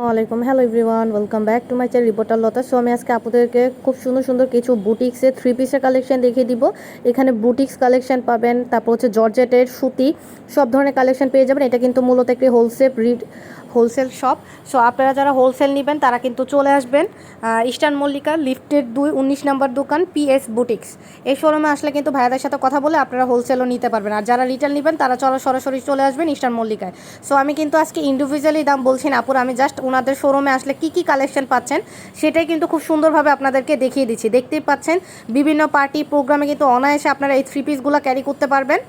আসসালামাইকুম hello everyone, welcome back to my channel reporter Lata. So আমি আজকে আপনাদেরকে খুব সুন্দর সুন্দর কিছু বুটিক্সের থ্রি পিসের কালেকশন দেখিয়ে দিব। এখানে বুটিক্স কালেকশন পাবেন, তারপর হচ্ছে জর্জেটের সুতি, সব ধরনের কালেকশন পেয়ে যাবেন। এটা কিন্তু মূলত একটি হোলসেল রিড হোলসেল শপ সো আপনারা যারা হোলসেল নেবেন, তারা কিন্তু চলে আসবেন ইস্টার্ন মল্লিকা লিফটের দুই, উনিশ নম্বর দোকান পিএস বুটিক্স এই শোরুমে আসলে কিন্তু ভাইয়াদের সাথে কথা বলে আপনারা হোলসেলও নিতে পারবেন। আর যারা রিটেল নেবেন, তারা চলো সরাসরি চলে আসবেন ইস্টার্ন মল্লিকায় সো আমি কিন্তু আজকে ইন্ডিভিজুয়ালি দাম বলছি না, আপুর, আমি জাস্ট ওনাদের শোরুমে আসলে কি কি কালেকশন পাচ্ছেন, সেটাই কিন্তু খুব সুন্দরভাবে আপনাদেরকে দেখিয়ে দিচ্ছি। দেখতেই পাচ্ছেন, বিভিন্ন পার্টি প্রোগ্রামে কিন্তু অনায়াসে আপনারা এই থ্রি পিসগুলো ক্যারি করতে পারবেন।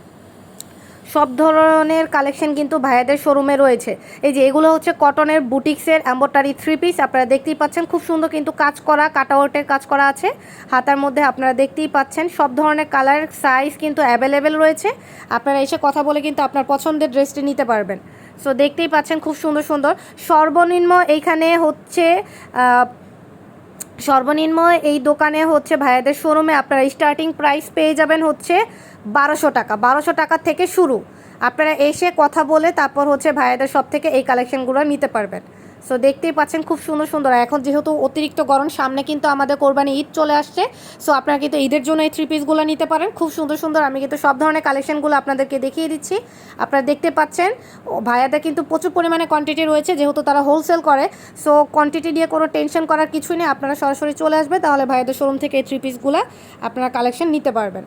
সব ধরনের কালেকশন কিন্তু ভাইয়াদের শোরুমে রয়েছে। এই যে এগুলো হচ্ছে কটনের বুটিক্সের অ্যাম্বোটারি থ্রি পিস আপনারা দেখতেই পাচ্ছেন, খুব সুন্দর কিন্তু কাজ করা কাটাওয়ার্টের কাজ করা আছে। হাতার মধ্যে আপনারা দেখতেই পাচ্ছেন, সব ধরনের কালার সাইজ কিন্তু অ্যাভেলেবেল রয়েছে। আপনারা এসে কথা বলে কিন্তু আপনার পছন্দের ড্রেসটি নিতে পারবেন। সো দেখতেই পাচ্ছেন খুব সুন্দর সুন্দর। সর্বনিম্ন এইখানে হচ্ছে সর্বনিম্ন এই দোকানে হচ্ছে ভাইয়াদের শোরুমে আপনারা স্টার্টিং প্রাইস পেয়ে যাবেন হচ্ছে বারোশো টাকা। বারোশো টাকা থেকে শুরু। আপনারা এসে কথা বলে তারপর হচ্ছে ভাইয়াদের সব থেকে এই কালেকশনগুলো নিতে পারবেন। সো দেখতেই পাচ্ছেন খুব সুন্দর সুন্দর। এখন যেহেতু অতিরিক্ত গরম, সামনে কিন্তু আমাদের কোরবানি ঈদ চলে আসছে। সো আপনারা কিন্তু ঈদের জন্য এই থ্রি পিসগুলো নিতে পারেন। খুব সুন্দর সুন্দর। আমি কিন্তু সব ধরনের কালেকশনগুলো আপনাদেরকে দেখিয়ে দিচ্ছি। আপনারা দেখতে পাচ্ছেন ভাইয়াদের কিন্তু প্রচুর পরিমাণে কোয়ান্টিটি রয়েছে, যেহেতু তারা হোলসেল করে। সো কোয়ান্টিটি নিয়ে কোনো টেনশন করার কিছুই নেই। আপনারা সরাসরি চলে আসবে, তাহলে ভাইয়াদের শোরুম থেকে এই থ্রি পিসগুলো আপনারা কালেকশন নিতে পারবেন।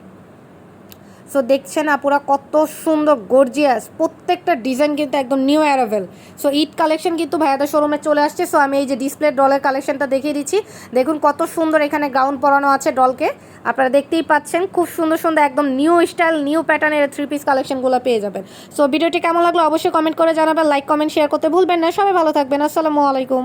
সো দেখছেন আপুরা কত সুন্দর গর্জিয়াস প্রত্যেকটা ডিজাইন কিন্তু একদম new arrival so Eid collection কিন্তু ভাইয়াদের শোরুমে চলে আসছে। সো আমি এই যে ডিসপ্লে ডলের কালেকশনটা দেখিয়ে দিচ্ছি। দেখুন কত সুন্দর এখানে গাউন পরানো আছে ডলকে আপনারা দেখতেই পাচ্ছেন, খুব সুন্দর সুন্দর একদম নিউ স্টাইল নিউ প্যাটার্নের থ্রি পিস কালেকশনগুলো পেয়ে যাবেন। সো ভিডিওটি কেমন লাগল অবশ্যই কমেন্ট করে জানাবেন লাইক কমেন্ট শেয়ার করতে ভুলবেন না। সবাই ভালো থাকবেন। আসসালামু আলাইকুম।